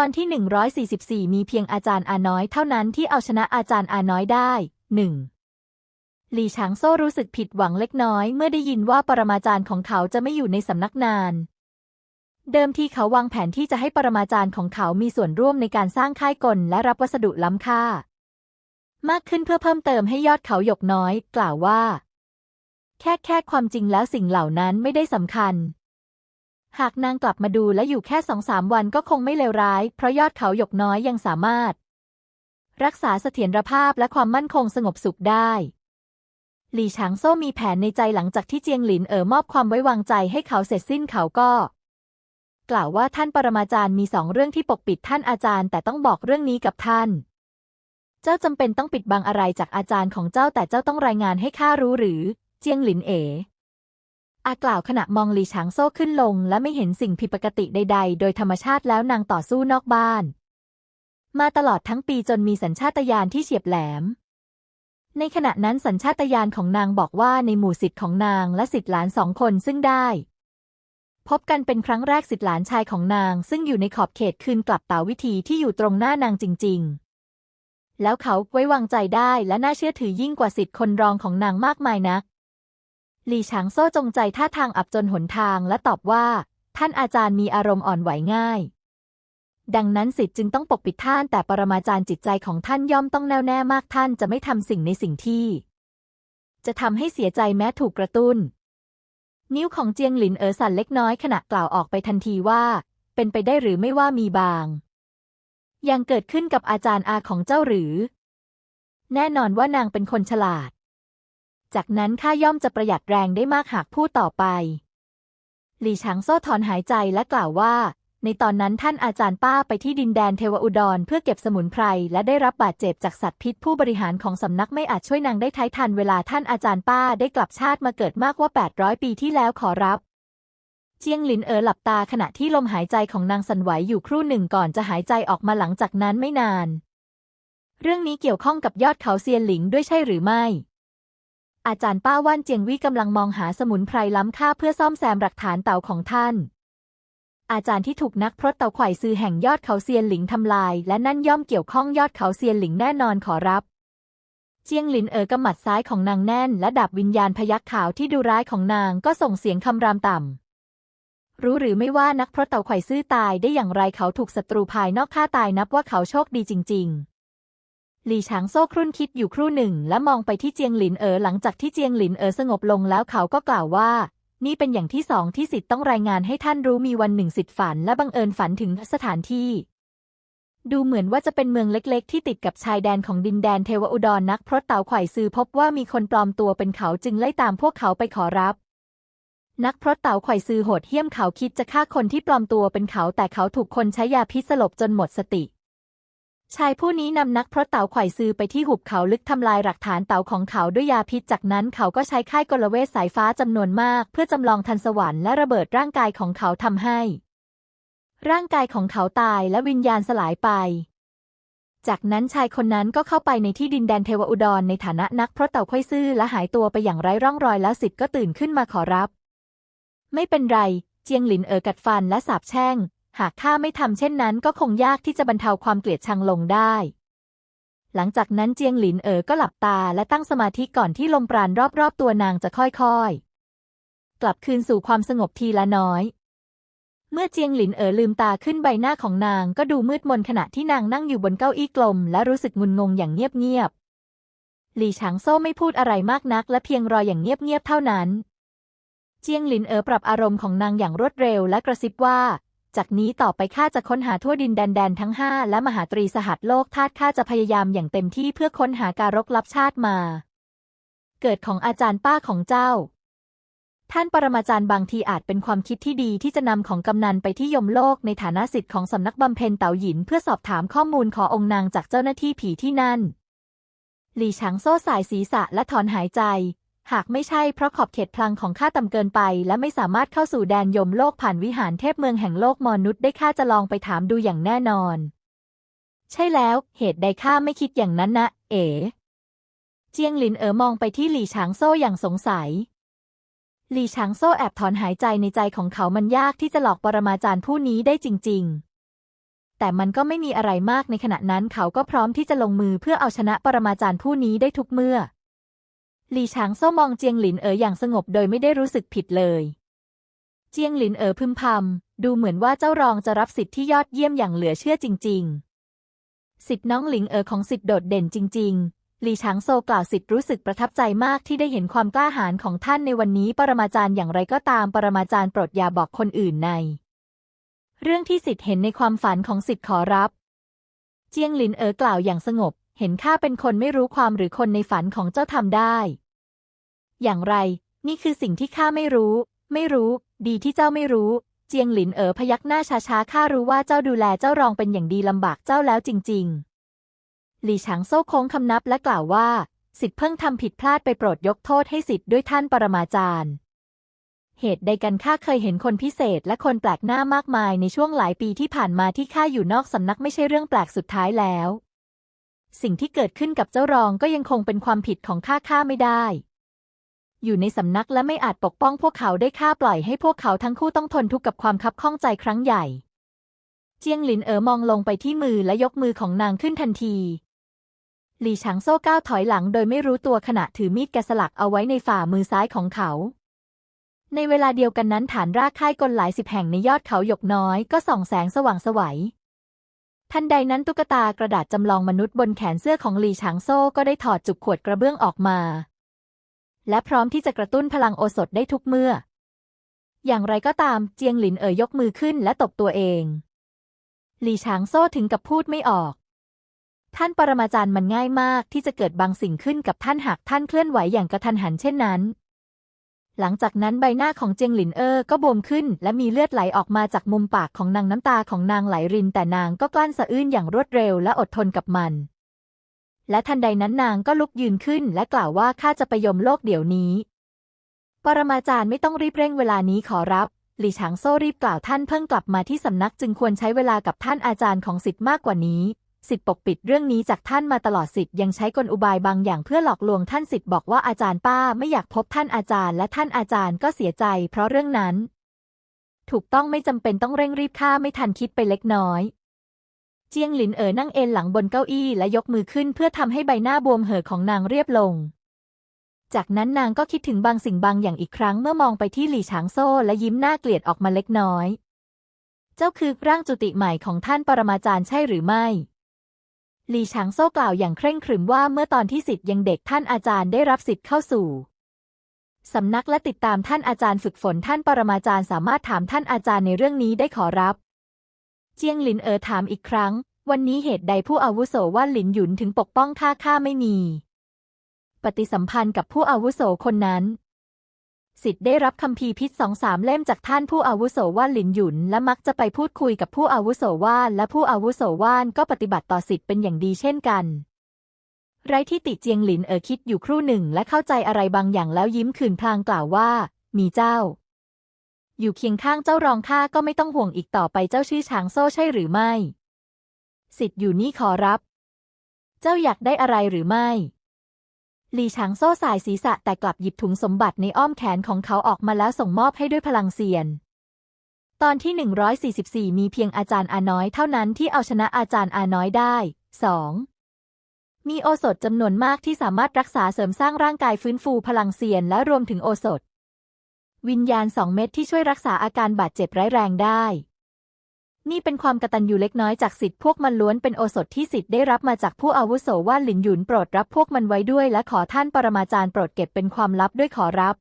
ตอนที่ 144 มีเพียงอาจารย์อาน้อยเท่านั้นที่เอาชนะอาจารย์อาน้อยได้ 1. หลี่ฉางโซ่รู้สึกผิดหวังเล็กน้อยเมื่อได้ยินว่าปรมาจารย์ของเขาจะไม่อยู่ในสำนักนาน เดิมทีเขาวางแผนที่จะให้ปรมาจารย์ของเขามีส่วนร่วมในการสร้างค่ายกลและรับวัสดุล้ำค่า มากขึ้นเพื่อเพิ่มเติมให้ยอดเขาหยกน้อย กล่าวว่า แค่แค่ความจริงแล้วสิ่งเหล่านั้นไม่ได้สำคัญ หากนางกลับมาดูและอยู่แค่สองสามวันก็คงไม่เลวร้าย เพราะยอดเขาหยกน้อยยังสามารถ รักษาเสถียรภาพและความมั่นคงสงบสุขได้ หลี่ฉางโซ่มีแผนในใจหลังจากที่เจียงหลินเอ๋อมอบความไว้วางใจให้เขาเสร็จสิ้นเขาก็ กล่าวว่าท่านปรมาจารย์มีสองเรื่องที่ปกปิดท่านอาจารย์ แต่ต้องบอกเรื่องนี้กับท่าน เจ้าจำเป็นต้องปิดบังอะไรจากอาจารย์ของเจ้าแต่เจ้าต้องรายงานให้ข้ารู้หรือ เจียงหลินเอ๋ อากล่าวขณะมองหลีฉางโซ่ขึ้นลง และไม่เห็นสิ่งผิดปกติใด ๆ โดยธรรมชาติแล้วนางต่อสู้นอกบ้าน มาตลอดทั้งปีจนมีสัญชาตญาณที่เฉียบแหลม ในขณะนั้นสัญชาตญาณของนางบอกว่าในหมู่สิทธิ์ของนางและสิทธิ์หลานสองคนซึ่งได้ พบกันเป็นครั้งแรกสิทธิ์หลานชายของนาง ซึ่งอยู่ในขอบเขตคืนกลับเต่าวิธีที่อยู่ตรงหน้านางจริง ๆแล้วเขาไว้วางใจได้และน่าเชื่อถือยิ่งกว่าสิทธิ์คนรองของนางมากมายนัก หลี่ฉางโซ่จงใจท่าทางอับจนหนทางและตอบว่า ท่านอาจารย์มีอารมณ์อ่อนไหวง่าย ดังนั้นสิทธิ์จึงต้องปกปิดท่านแต่ปรมาจารย์จิตใจของท่านย่อมต้องแน่วแน่มากท่านจะไม่ทำสิ่งในสิ่งที่ จะทำให้เสียใจแม้ถูกกระตุ้น นิ้วของเจียงหลินเอ๋อสั่นเล็กน้อยขณะกล่าวออกไปทันทีว่า เป็นไปได้หรือไม่ว่ามีบาง ยังเกิดขึ้นกับอาจารย์อาของเจ้าหรือ แน่นอนว่านางเป็นคนฉลาด จากนั้นข้าย่อมจะประหยัดแรงได้มากหากพูดต่อไป หลี่ฉางโซ่ถอนหายใจและกล่าวว่า ในตอนนั้นท่านอาจารย์ป้าไปที่ดินแดนเทวอุดรเพื่อเก็บสมุนไพรและได้รับบาดเจ็บจากสัตว์พิษผู้บริหารของสำนักไม่อาจช่วยนางได้ท้ายทันเวลาท่านอาจารย์ป้าได้กลับชาติมาเกิดมากว่า 800 ปีที่แล้วขอรับเจียงหลินเอ๋อหลับตาขณะที่ลมหายใจของนางสั่นไหวอยู่ครู่หนึ่งก่อนจะหายใจออกมาหลังจากนั้นไม่นาน เรื่องนี้เกี่ยวข้องกับยอดเขาเซียนหลิงด้วยใช่หรือไม่ อาจารย์ป้าว่านเจียงวี่กำลังมองหาสมุนไพรล้ำค่าเพื่อซ่อมแซมหลักฐานเต่าของท่าน อาจารย์ที่ถูกนักพรตเต่าไข่ซื้อแห่งยอดเขาเซียนหลิงทำลาย และนั่นย่อมเกี่ยวข้องยอดเขาเซียนหลิงแน่นอนขอรับ เจียงหลินเอ๋อกำหมัดซ้ายของนางแน่น และดาบวิญญาณพยักขาวที่ดูร้ายของนางก็ส่งเสียงคำรามต่ำรู้หรือไม่ว่านักพรตเต่าไข่ซื่อตายได้อย่างไรเขาถูกศัตรูภายนอกฆ่าตายนับว่าเขาโชคดีจริงๆ หลี่ฉางโซ่ครุ่นคิดอยู่ครู่หนึ่ง และมองไปที่เจียงหลินเอ๋อหลังจากที่เจียงหลินเอ๋อสงบลงแล้วเขาก็กล่าวว่า นี่เป็นอย่างที่สองที่สิทธิ์ต้องรายงานให้ท่านรู้มีวันหนึ่งสิทธิ์ฝันและบังเอิญฝันถึงสถานที่ ดูเหมือนว่าจะเป็นเมืองเล็กๆ ที่ติดกับชายแดนของดินแดนเทวอุดรนักพรตเต่าไข่ซือพบว่ามีคนปลอมตัวเป็นเขาจึงไล่ตามพวกเขาไปขอรับนักพรตเต่าไขว่ซือโหดเหี้ยมเขาคิดจะฆ่าคนที่ปลอมตัวเป็นเขาแต่เขาถูกคนใช้ยาพิษสลบจนหมดสติ ชายผู้นี้นำนักพรตเต่าไขว่ซือไปที่หุบเขาลึกทำลายหลักฐานเต่าของเขาด้วยยาพิษ จากนั้นเขาก็ใช้ค่ายกลเวทสายฟ้าจำนวนมาก เพื่อจำลองทันสวรรค์และระเบิดร่างกายของเขาทำให้ ร่างกายของเขาตายและวิญญาณสลายไป จากนั้นชายคนนั้นก็เข้าไปในที่ดินแดนเทวอุดรในฐานะนักพรตเต่าไขว่ซื่อและหายตัวไปอย่างไร้ร่องรอยแล้วสิทธิ์ก็ตื่นขึ้นมาขอรับ ไม่เป็นไร เจียงหลินเอ๋อกัดฟันและสาบแช่ง หากข้าไม่ทำเช่นนั้นก็คงยากที่จะบรรเทาความเกลียดชังลงได้ หลังจากนั้นเจียงหลินเอ๋อก็หลับตาและตั้งสมาธิก่อนที่ลมปราณรอบๆตัวนางจะค่อยๆ กลับคืนสู่ความสงบทีละน้อย เมื่อเจียงหลินเอ๋อลืมตาขึ้นใบหน้าของนางก็ดูมืดมนขณะที่นางนั่งอยู่บนเก้าอี้กลม และรู้สึกงุนงงอย่างเงียบๆ หลี่ฉางโซ่ไม่พูดอะไรมากนัก และเพียงรออย่างเงียบๆเท่านั้น เจียงหลินเอ๋อปรับอารมณ์ของนางอย่างรวดเร็วและกระซิบว่า จากนี้ต่อไปข้าจะค้นหาทั่วดินแดนแดนทั้งห้าและมหาตรีสหัสโลกธาตุข้าจะพยายามอย่างเต็มที่เพื่อค้นหาการกลับชาติมา เกิดของอาจารย์ป้าของเจ้า ท่านปรมาจารย์บางทีอาจเป็นความคิดที่ดีที่จะนำของกำนันไปที่ยมโลกในฐานะสิทธิ์ของสำนักบำเพ็ญเต๋าหยินเพื่อสอบถามข้อมูลขอองค์นางจากเจ้าหน้าที่ผีที่นั่นหลี่ฉางโซ่สายศีรษะและถอนหายใจ หากไม่ใช่เพราะขอบเขตพลังของข้าต่ำเกินไป และไม่สามารถเข้าสู่แดนยมโลกผ่านวิหารเทพเมืองแห่งโลกมนุษย์ได้ข้าจะลองไปถามดูอย่างแน่นอน ใช่แล้ว เหตุใดข้าไม่คิดอย่างนั้นนะ เอ๋เจียงหลินเอ๋อมองไปที่หลี่ฉางโซ่อย่างสงสัย หลี่ฉางโซ่แอบถอนหายใจในใจของเขามันยากที่จะหลอกปรมาจารย์ผู้นี้ได้จริง ๆแต่มันก็ไม่มีอะไรมากในขณะนั้นเขาก็พร้อมที่จะลงมือเพื่อเอาชนะปรมาจารย์ผู้นี้ได้ทุกเมื่อ หลี่ฉางโซ่มองเจียงหลินเอ๋ออย่างสงบโดยไม่ได้รู้สึกผิดเลย เจียงหลินเอ๋อพึมพำดูเหมือนว่าเจ้ารองจะรับสิทธิ์ที่ยอดเยี่ยมอย่างเหลือเชื่อจริง ๆ สิทธิ์น้องหลิงเอ๋อของสิทธิ์โดดเด่นจริง ๆ หลี่ฉางโซกล่าวสิทธิ์รู้สึกประทับใจมากที่ได้เห็นความกล้าหาญของท่านในวันนี้ปรมาจารย์อย่างไรก็ตามปรมาจารย์โปรดอย่าบอกคนอื่นใน เรื่องที่สิทธิ์เห็นในความฝันของสิทธิ์ขอรับ เจียงหลินเอ๋อกล่าวอย่างสงบ เห็นข้าเป็นคนไม่รู้ความหรือคนในฝันของเจ้าทำได้ อย่างไร นี่คือสิ่งที่ข้าไม่รู้ ไม่รู้ ดีที่เจ้าไม่รู้ เจียงหลินเอ๋อพยักหน้าช้าๆข้ารู้ว่าเจ้าดูแลเจ้ารองเป็นอย่างดีลำบากเจ้าแล้วจริง ๆ หลี่ฉางโซ่โค้งคำนับและกล่าวว่าสิทธิ์เพิ่งทำผิดพลาดไปโปรดยกโทษให้สิทธิ์ด้วยท่านปรมาจารย์ เหตุใดกันข้าเคยเห็นคนพิเศษและคนแปลกหน้ามากมายในช่วงหลายปีที่ผ่านมาที่ข้าอยู่นอกสำนักไม่ใช่เรื่องแปลกสุดท้ายแล้ว สิ่งที่เกิดขึ้นกับเจ้ารองก็ยังคงเป็นความผิดของข้าข้าไม่ได้ อยู่ในสำนักและไม่อาจปกป้องพวกเขาได้ข้าปล่อยให้พวกเขาทั้งคู่ต้องทนทุกข์กับความคับข้องใจครั้งใหญ่ เจียงหลินเอ๋อมองลงไปที่มือและยกมือของนางขึ้นทันทีหลี่ฉางโซ่ก้าวถอยหลังโดยไม่รู้ตัวขณะถือมีดแกะสลักเอาไว้ในฝ่ามือซ้ายของเขา ในเวลาเดียวกันนั้นฐานรากค่ายกลหลายสิบแห่งในยอดเขาหยกน้อยก็ส่องแสงสว่างสวัย ทันใดนั้นตุ๊กตากระดาษจำลองมนุษย์บนแขนเสื้อของหลีฉางโซ่ก็ได้ถอดจุกขวดกระเบื้องออกมา และพร้อมที่จะกระตุ้นพลังโอสถได้ทุกเมื่อ อย่างไรก็ตามเจียงหลินเอ๋ยยกมือขึ้นและตบตัวเอง หลีฉางโซ่ถึงกับพูดไม่ออก ท่านปรมาจารย์มันง่ายมากที่จะเกิดบางสิ่งขึ้นกับท่านหากท่านเคลื่อนไหวอย่างกระทันหันเช่นนั้น หลังจากนั้นใบหน้าของเจียงหลินเอ๋อก็บวมขึ้น และมีเลือดไหลออกมาจากมุมปากของนางน้ำตาของนางไหลรินแต่นางก็กลั้นสะอื้นอย่างรวดเร็วและอดทนกับมัน และทันใดนั้นนางก็ลุกยืนขึ้น และกล่าวว่าข้าจะไปยมโลกเดี๋ยวนี้ ปรมาจารย์ไม่ต้องรีบเร่งเวลานี้ขอรับ หลี่ฉางโซ่รีบกล่าวท่านเพิ่งกลับมาที่สำนักจึงควรใช้เวลากับท่านอาจารย์ของสิทธิ์มากกว่านี้ สิทธิ์ปกปิดเรื่องนี้จากท่านมาตลอดสิทธิ์ยังใช้กลอุบายบางอย่างเพื่อหลอกลวงท่านสิทธิ์บอกว่าอาจารย์ป้าไม่อยากพบท่านอาจารย์และท่านอาจารย์ก็เสียใจ เพราะเรื่องนั้น ถูกต้องไม่จำเป็นต้องเร่งรีบฆ่าไม่ทันคิดไปเล็กน้อยเจียงหลินเอ๋อนั่งเอนหลังบนเก้าอี้และยกมือขึ้นเพื่อทำให้ใบหน้าบวมเห่อของนางเรียบลง จากนั้นนางก็คิดถึงบางสิ่งบางอย่างอีกครั้งเมื่อมองไปที่หลี่ฉางโซ่และยิ้มหน่าเกลียดออกมาเล็กน้อย เจ้าคือร่างจุติใหม่ของท่านปรมาจารย์ใช่หรือไม่ หลี่ฉางโซ่กล่าวอย่างเคร่งขรึมว่าเมื่อตอนที่สิทธิ์ยังเด็กท่านอาจารย์ได้รับสิทธิ์เข้าสู่สำนักและติดตามท่านอาจารย์ฝึกฝนท่านปรมาจารย์สามารถถามท่านอาจารย์ในเรื่องนี้ได้ขอรับ เจียงหลินเอ๋อถามอีกครั้ง วันนี้เหตุใดผู้อาวุโสว่าหลินหยุนถึงปกป้องข้าข้าไม่มี ปฏิสัมพันธ์กับผู้อาวุโสคนนั้น สิทธิ์ได้รับคำพีร์พิษสองสามเล่มจากท่านผู้อาวุโสว่านหลินหยุน และมักจะไปพูดคุยกับผู้อาวุโสว่านและผู้อาวุโสว่านก็ปฏิบัติต่อสิทธิ์เป็นอย่างดีเช่นกัน ไรที่ติเจียงหลินเอ๋อคิดอยู่ครู่หนึ่งและเข้าใจอะไรบางอย่างแล้วยิ้มคืนพลางกล่าวว่า มีเจ้า อยู่เคียงข้างเจ้ารองข้าก็ไม่ต้องห่วงอีกต่อไปเจ้าชื่อช้างโซ่ใช่หรือไม่ สิทธิ์อยู่นี่ขอรับ เจ้าอยากได้อะไรหรือไม่ หลีฉางโซ่สายศีรษะแต่กลับหยิบถุงสมบัติในอ้อมแขนของเขาออกมาแล้วส่งมอบให้ด้วยพลังเซียน ตอนที่ 144 มีเพียงอาจารย์อาน้อยเท่านั้นที่เอาชนะอาจารย์อาน้อยได้ 2. มีโอสถจำนวนมากที่สามารถรักษาเสริมสร้างร่างกายฟื้นฟูพลังเซียนและรวมถึงโอสถ วิญญาณสองเม็ดที่ช่วยรักษาอาการบาดเจ็บร้ายแรงได้ นี่เป็นความกตัญญูเล็กน้อยจากสิทธิ์พวกมันล้วนเป็นโอสถที่สิทธิ์ได้รับมาจากผู้อาวุโสว่าหลินหยุนโปรดรับพวกมันไว้ด้วย และขอท่านปรมาจารย์โปรดเก็บเป็นความลับด้วยขอรับ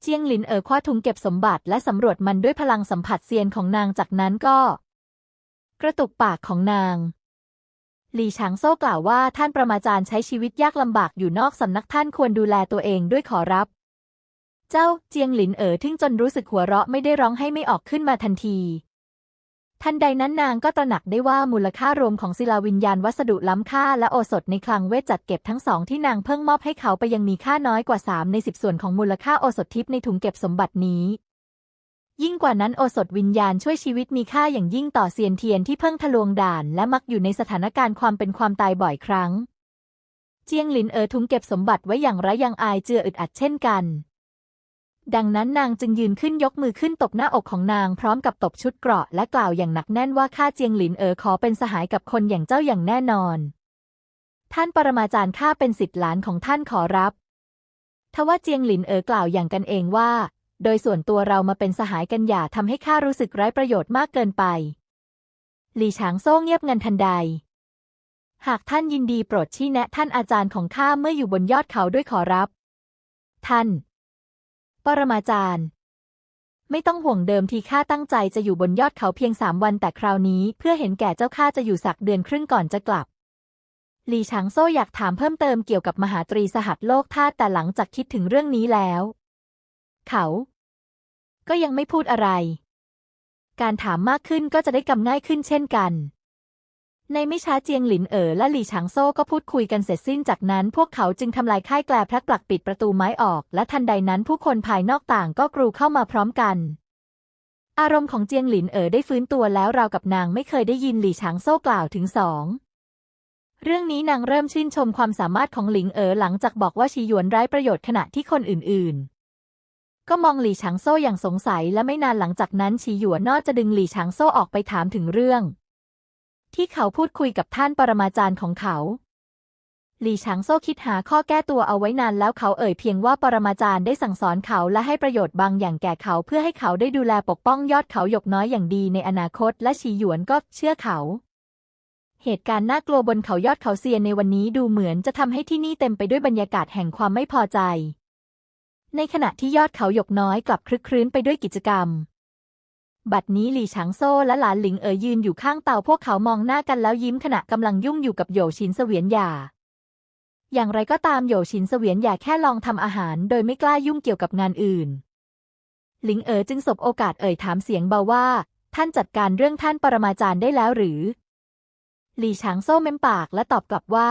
เจียงหลินเอ๋อคว้าถุงเก็บสมบัติและสำรวจมันด้วยพลังสัมผัสเซียนของนางจากนั้นก็ กระตุกปากของนาง หลี่ฉางโซ่กล่าวว่าท่านประมาจารย์ใช้ชีวิตยากลำบากอยู่นอกสำนักท่านควรดูแลตัวเองด้วยขอรับ เจ้าเจียงหลินเอ๋อทึ่งจนรู้สึกหัวเราะไม่ได้ร้องให้ไม่ออกขึ้นมาทันที ทันใดนั้นนางก็ตระหนักได้ว่ามูลค่ารวมของศิลาวิญญาณวัสดุล้ำค่าและโอสถในคลังเวทจัดเก็บทั้งสองที่นางเพิ่งมอบให้เขาไปยังมีค่าน้อยกว่าสามในสิบส่วนของมูลค่าโอสถทิพย์ในถุงเก็บสมบัตินี้ ยิ่งกว่านั้นโอสถวิญญาณช่วยชีวิตมีค่าอย่างยิ่งต่อเซียนเทียนที่เพิ่งทะลวงด่าน และมักอยู่ในสถานการณ์ความเป็นความตายบ่อยครั้ง เจียงหลินเอ๋อถุงเก็บสมบัติไว้อย่างไรยังอายเจืออึดอัดเช่นกัน ดังนั้นนางจึงยืนขึ้นยกมือขึ้นตบหน้าอกของนางพร้อมกับตบชุดเกราะและกล่าวอย่างหนักแน่นว่าข้าเจียงหลินเอ๋อขอเป็นสหายกับคนอย่างเจ้าอย่างแน่นอน ท่านปรมาจารย์ข้าเป็นสิทธิหลานของท่านขอรับ ทว่าเจียงหลินเอ๋อกล่าวอย่างกันเองว่า โดยส่วนตัวเรามาเป็นสหายกันอย่าทำให้ข้ารู้สึกไร้ประโยชน์มากเกินไป หลี่ฉางโซ่เงียบงันทันใด หากท่านยินดีโปรดชี้แนะท่านอาจารย์ของข้าเมื่ออยู่บนยอดเขาด้วยขอรับ ท่าน ปรมาจารย์ ไม่ต้องห่วงเดิมทีข้าตั้งใจจะอยู่บนยอดเขาเพียงสามวันแต่คราวนี้เพื่อเห็นแก่เจ้าข้าจะอยู่สักเดือนครึ่งก่อนจะกลับหลีฉางโซ่อยากถามเพิ่มเติมเกี่ยวกับมหาตรีสหัสโลกธาตุแต่หลังจากคิดถึงเรื่องนี้แล้ว เขา ก็ยังไม่พูดอะไร การถามมากขึ้นก็จะได้กำง่ายขึ้นเช่นกัน ในไม่ช้าเจียงหลินเอ๋อและหลี่ฉางโซ่ก็พูดคุยกันเสร็จสิ้นจากนั้น พวกเขาจึงทำลายค่ายแกลพลักปลักปิดประตูไม้ออก และทันใดนั้นผู้คนภายนอกต่างก็กรูเข้ามาพร้อมกัน อารมณ์ของเจียงหลินเอ๋อได้ฟื้นตัวแล้วราวกับนางไม่เคยได้ยินหลี่ฉางโซ่กล่าวถึงสองเรื่องนี้นางเริ่มชื่นชมความสามารถของหลิงเอ๋อหลังจากบอกว่าชีหยวนไร้ประโยชน์ขณะที่คนอื่นๆ ก็มองหลี่ฉางโซ่อย่างสงสัยและไม่นานหลังจากนั้นชีหยวนนอจะดึงหลี่ฉางโซ่ออกไปถามถึงเรื่อง ที่เขาพูดคุยกับท่านปรมาจารย์ของเขาหลี่ฉางโซ่คิดหาข้อแก้ตัวเอาไว้นานแล้วเขาเอ่ยเพียงว่าปรมาจารย์ได้สั่งสอนเขาและให้ประโยชน์บางอย่างแก่เขาเพื่อให้เขาได้ดูแลปกป้องยอดเขาหยกน้อยอย่างดีในอนาคตและชีหยวนก็เชื่อเขา เหตุการณ์น่ากลัวบนเขายอดเขาเซียนในวันนี้ดูเหมือนจะทำให้ที่นี่เต็มไปด้วยบรรยากาศแห่งความไม่พอใจ ในขณะที่ยอดเขาหยกน้อยกลับคลึกครื้นไปด้วยกิจกรรม บัดนี้หลี่ฉางโซ่และหลานหลิงเอ๋ยยืนอยู่ข้างเตาพวกเขามองหน้ากันแล้วยิ้มขณะกำลังยุ่งอยู่กับโยชินเสวียนหย่าอย่างไรก็ตามโยชินเสวียนหย่าแค่ลองทำอาหารโดยไม่กล้ายุ่งเกี่ยวกับงานอื่น หลิงเอ๋อจึงสบโอกาสเอ่ยถามเสียงเบาว่า ท่านจัดการเรื่องท่านปรมาจารย์ได้แล้วหรือ หลี่ฉางโซ่เม้มปากและตอบกลับว่า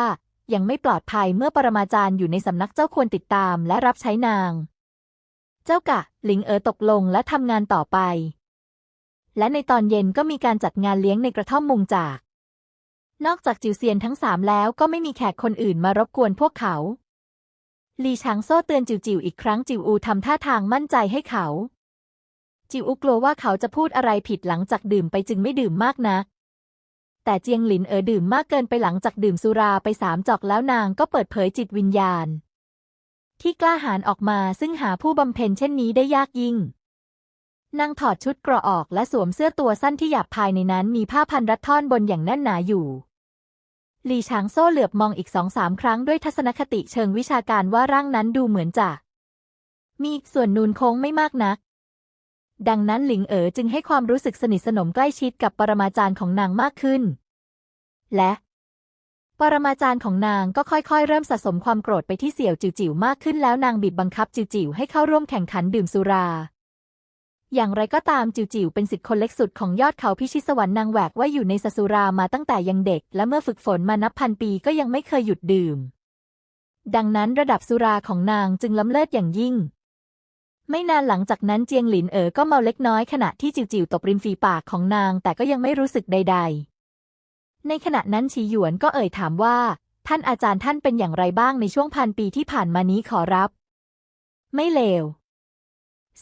ยังไม่ปลอดภัยเมื่อปรมาจารย์อยู่ในสำนักเจ้าควรติดตามและรับใช้นาง เจ้ากะ หลิงเอ๋อตกลงและทำงานต่อไป และในตอนเย็นก็มีการจัดงานเลี้ยงในกระท่อมมุงจาก นอกจากจิวเซียนทั้งสามแล้วก็ไม่มีแขกคนอื่นมารบกวนพวกเขาลีฉางโซ่เตือนจิวจิวอีกครั้งจิวอูทำท่าทางมั่นใจให้เขา จิวอูกลัวว่าเขาจะพูดอะไรผิดหลังจากดื่มไปจึงไม่ดื่มมากนัก แต่เจียงหลินเออดื่มมากเกินไปหลังจากดื่มสุราไปสามจอกแล้วนางก็เปิดเผยจิตวิญญาณ ที่กล้าหาญออกมาซึ่งหาผู้บำเพ็ญเช่นนี้ได้ยากยิ่ง นางถอดชุดเกราะออกและสวมเสื้อตัวสั้นที่หยาบภายในนั้นมีผ้าพันรัดท่อนบนอย่างแน่นหนาอยู่หลี่ฉางโซ่เหลือบมองอีกสองสามครั้งด้วยทัศนคติเชิงวิชาการว่าร่างนั้นดูเหมือนจะ มีส่วนนูนโค้งไม่มากนัก ดังนั้นหลิงเอ๋อจึงให้ความรู้สึกสนิทสนมใกล้ชิดกับปรมาจารย์ของนางมากขึ้น และ ปรมาจารย์ของนางก็ค่อยๆ เริ่มสะสมความโกรธไปที่เสี่ยวจิ๋วจิ๋วมากขึ้นแล้วนางบีบบังคับจิ๋วจิ๋วให้เข้าร่วมแข่งขันดื่มสุรา อย่างไรก็ตามจิ๋วจิ๋วเป็นสิทธิ์คนเล็กสุดของยอดเขาพิชิตสวรรค์นางแหวกว่าอยู่ในสสุรามาตั้งแต่ยังเด็ก และเมื่อฝึกฝนมานับพันปีก็ยังไม่เคยหยุดดื่ม ดังนั้นระดับสุราของนางจึงล้ำเลิศอย่างยิ่ง ไม่นานหลังจากนั้นเจียงหลินเอ๋อก็เมาเล็กน้อยขณะที่จิ๋วจิ๋วตบริมฝีปากของนางแต่ก็ยังไม่รู้สึกใด ๆ ในขณะนั้นฉีหยวนก็เอ่ยถามว่า ท่านอาจารย์ท่านเป็นอย่างไรบ้างในช่วงพันปีที่ผ่านมานี้ขอรับ ไม่เลว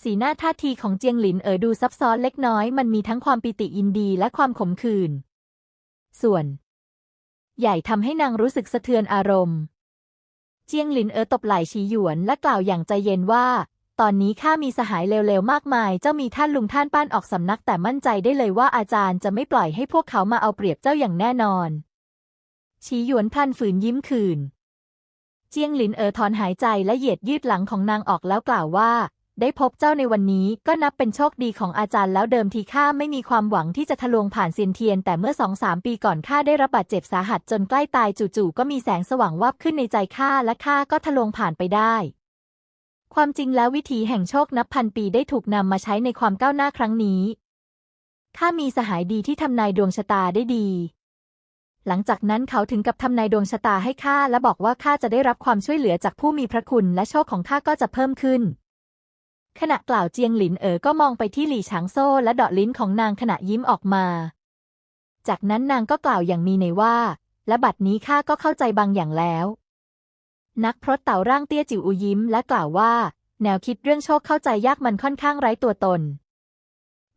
สีหน้าท่าทีของเจียงหลินเอ๋อดูซับซ้อนเล็กน้อย มันมีทั้งความปิติยินดีและความขมขื่น ส่วน ใหญ่ทำให้นางรู้สึกสะเทือนอารมณ์ เจียงหลินเอ๋อตบไหล่ชีหยวนและกล่าวอย่างใจเย็นว่า ตอนนี้ข้ามีสหายเลวๆมากมาย เจ้ามีท่านลุงท่านป้านออกสำนักแต่มั่นใจได้เลยว่าอาจารย์จะไม่ปล่อยให้พวกเขามาเอาเปรียบเจ้าอย่างแน่นอน ชีหยวนพันฝืนยิ้มคืนเจียงหลินเอ๋อถอนหายใจและเหยียดยืดหลังของนางออกแล้วกล่าวว่า ได้พบเจ้าในวันนี้ก็นับเป็นโชคดีของอาจารย์แล้วเดิมทีข้าไม่มีความหวังที่จะทะลวงผ่านเซียนเทียน แต่เมื่อสองสามปีก่อนข้าได้รับบาดเจ็บสาหัสจนใกล้ตายจู่ๆก็มีแสงสว่างวับขึ้นในใจข้าและข้าก็ทะลวงผ่านไปได้ ความจริงแล้ววิถีแห่งโชคนับพันปีได้ถูกนำมาใช้ในความก้าวหน้าครั้งนี้ข้ามีสหายดีที่ทำนายดวงชะตาได้ดีหลังจากนั้นเขาถึงกับทำนายดวงชะตาให้ข้าและบอกว่าข้าจะได้รับความช่วยเหลือจากผู้มีพระคุณและโชคของข้าก็จะเพิ่มขึ้น ขณะกล่าวเจียงหลินเอ๋อก็มองไปที่หลี่ฉางโซ่และดาะลิ้นของนางขณะยิ้มออกมา จากนั้นนางก็กล่าวอย่างมีในว่า และบัดนี้ข้าก็เข้าใจบางอย่างแล้ว นักพรตเต่าร่างเตี้ยจิ๋วอูยิ้มและกล่าวว่า แนวคิดเรื่องโชคเข้าใจยากมันค่อนข้างไร้ตัวตน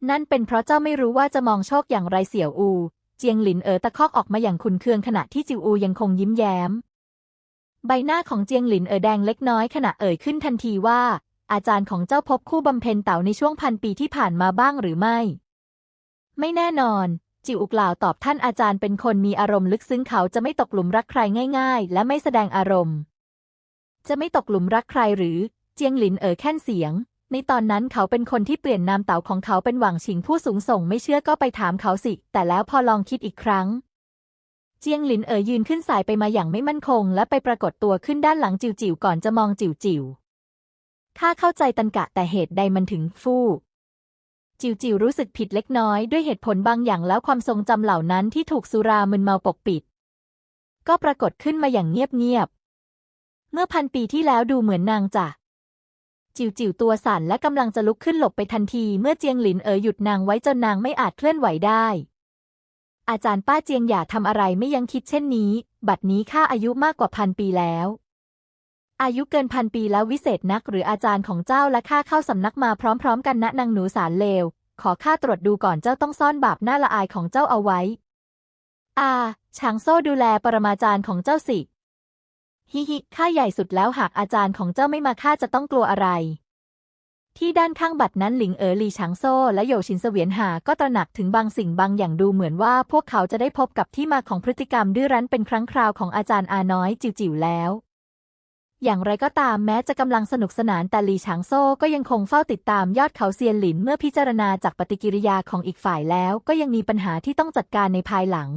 นั่นเป็นเพราะเจ้าไม่รู้ว่าจะมองโชคอย่างไรเสี่ยวอู เจียงหลินเอ๋อตะคอกออกมาอย่างขุนเคืองขณะที่จิวอูยังคงยิ้มแย้ม ใบหน้าของเจียงหลินเอ๋อแดงเล็กน้อยขณะเอ่ยขึ้นทันทีว่า อาจารย์ของเจ้าพบคู่บำเพ็ญเต่าในช่วงพันปีที่ผ่านมาบ้างหรือไม่ ไม่แน่นอน จิวอูกล่าวตอบท่านอาจารย์เป็นคนมีอารมณ์ลึกซึ้งเขาจะไม่ตกหลุมรักใครง่าย ๆ และไม่แสดงอารมณ์ จะไม่ตกหลุมรักใครหรือ เจียงหลินเอ๋อแค่นเสียง ในตอนนั้นเขาเป็นคนที่เปลี่ยนนามเต่าของเขาเป็นหวังฉิงผู้สูงส่งไม่เชื่อก็ไปถามเขาสิ แต่แล้วพอลองคิดอีกครั้งเจียงหลินเอ๋อยืนขึ้นสายไปมาอย่างไม่มั่นคง และไปปรากฏตัวขึ้นด้านหลังจิวจิวก่อนจะมองจิวจิว ข้าเข้าใจตันกะแต่เหตุใดมันถึงฟู่ จิวจิวรู้สึกผิดเล็กน้อยด้วยเหตุผลบางอย่างแล้วความทรงจำเหล่านั้นที่ถูกสุรามึนเมาปกปิด ก็ปรากฏขึ้นมาอย่างเงียบๆ เมื่อพันปีที่แล้วดูเหมือนนางจะจิวจิวตัวสั่นและกำลังจะลุกขึ้นหลบไปทันที เมื่อเจียงหลินเอ๋อหยุดนางไว้จนนางไม่อาจเคลื่อนไหวได้ อาจารย์ป้าเจียงอย่าทำอะไรไม่ยังคิดเช่นนี้ บัดนี้ข้าอายุมากกว่าพันปีแล้ว อายุเกินพันปีแล้ววิเศษนักหรืออาจารย์ของเจ้าและข้าเข้าสำนักมาพร้อมๆ กันนะนางหนูสารเลว ขอข้าตรวจดูก่อนเจ้าต้องซ่อนบาปหน้าละอายของเจ้าเอาไว้ อาช้างโซ่ดูแลปรมาจารย์ของเจ้าสิ ฮิฮิข้าใหญ่สุดแล้วหากอาจารย์ของเจ้าไม่มาข้าจะต้องกลัวอะไร ที่ด้านข้างบัตรนั้นหลิงเอ๋อหลีช้างโซ่และโยชินเสวียนหาก็ตระหนักถึงบางสิ่งบางอย่างดูเหมือนว่า พวกเขาจะได้พบกับที่มาของพฤติกรรมดื้อรั้นเป็นครั้งคราวของอาจารย์อาน้อยจิ๋วๆแล้ว อย่างไรก็ตามแม้จะกำลังสนุกสนานแต่หลีฉางโซ่ก็ยังคงเฝ้าติดตามยอดเขาเซียนหลินเมื่อพิจารณาจากปฏิกิริยาของอีกฝ่ายแล้วก็ยังมีปัญหาที่ต้องจัดการในภายหลัง